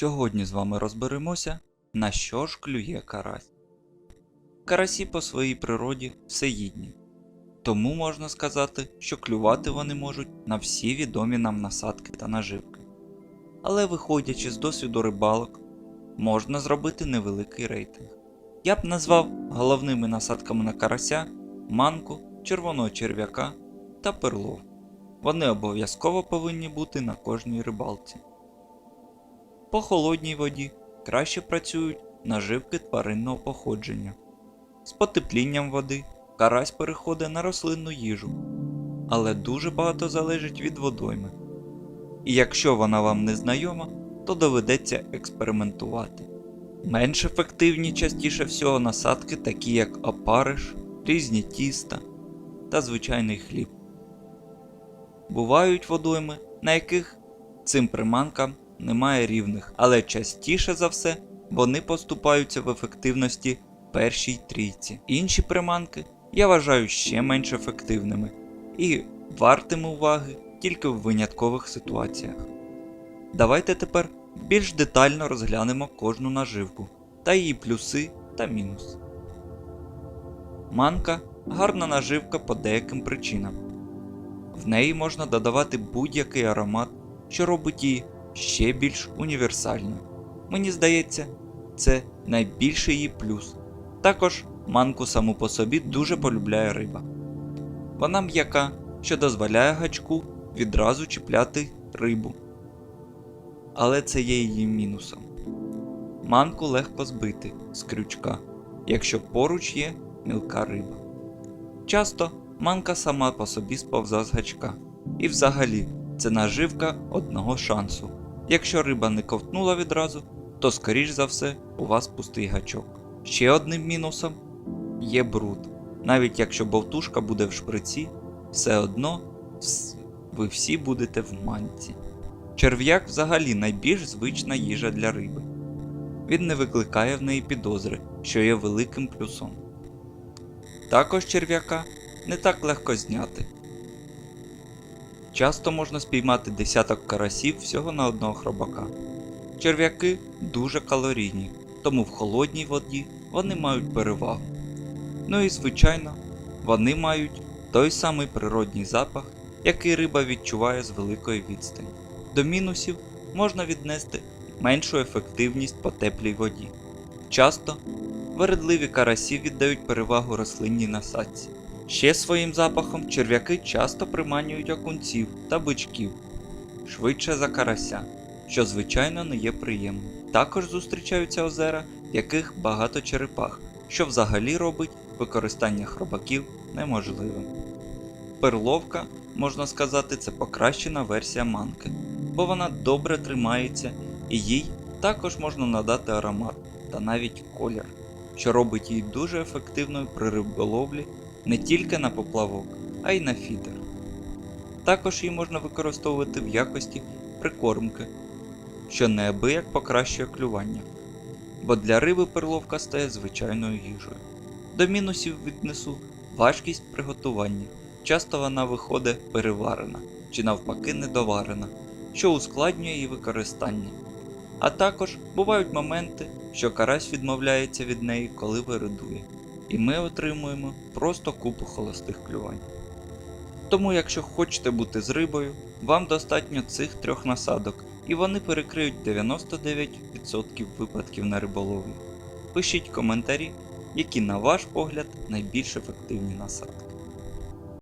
Сьогодні з вами розберемося, на що ж клює карась. Карасі по своїй природі всеїдні, тому можна сказати, що клювати вони можуть на всі відомі нам насадки та наживки. Але виходячи з досвіду рибалок, можна зробити невеликий рейтинг. Я б назвав головними насадками на карася манку, червоного черв'яка та перлов. Вони обов'язково повинні бути на кожній рибалці. По холодній воді краще працюють наживки тваринного походження. З потеплінням води карась переходить на рослинну їжу, але дуже багато залежить від водойми. І якщо вона вам не знайома, то доведеться експериментувати. Менш ефективні частіше всього насадки, такі як опариш, різні тіста та звичайний хліб. Бувають водойми, на яких цим приманкам немає рівних, але частіше за все вони поступаються в ефективності першій трійці. Інші приманки я вважаю ще менш ефективними і вартими уваги тільки в виняткових ситуаціях. Давайте тепер більш детально розглянемо кожну наживку та її плюси та мінуси. Манка гарна наживка по деяким причинам. В неї можна додавати будь-який аромат, що робить її ще більш універсальною. Мені здається, це найбільший її плюс. Також манку саму по собі дуже полюбляє риба. Вона м'яка, що дозволяє гачку відразу чіпляти рибу. Але це є її мінусом. Манку легко збити з крючка, якщо поруч є мілка риба. Часто манка сама по собі сповза з гачка. І взагалі це наживка одного шансу. Якщо риба не ковтнула відразу, то скоріш за все у вас пустий гачок. Ще одним мінусом є бруд. Навіть якщо бовтушка буде в шприці, все одно ви всі будете в манці. Черв'як взагалі найбільш звична їжа для риби. Він не викликає в неї підозри, що є великим плюсом. Також черв'яка не так легко зняти. Часто можна спіймати десяток карасів всього на одного хробака. Черв'яки дуже калорійні, тому в холодній воді вони мають перевагу. Ну і звичайно, вони мають той самий природній запах, який риба відчуває з великої відстані. До мінусів можна віднести меншу ефективність по теплій воді. Часто вередливі карасі віддають перевагу рослинній насадці. Ще своїм запахом черв'яки часто приманюють окунців та бичків швидше за карася, що звичайно не є приємним. Також зустрічаються озера, в яких багато черепах, що взагалі робить використання хробаків неможливим. Перловка, можна сказати, це покращена версія манки, бо вона добре тримається і їй також можна надати аромат та навіть колір, що робить її дуже ефективною при риболовлі не тільки на поплавок, а й на фідер. Також її можна використовувати в якості прикормки, що неабияк покращує клювання, бо для риби перловка стає звичайною їжею. До мінусів віднесу важкість приготування. Часто вона виходить переварена чи навпаки недоварена, що ускладнює її використання. А також бувають моменти, що карась відмовляється від неї, коли виридує, і ми отримуємо просто купу холостих клювань. Тому, якщо хочете бути з рибою, вам достатньо цих трьох насадок, і вони перекриють 99% випадків на риболовлі. Пишіть коментарі, які, на ваш погляд, найбільш ефективні насадки.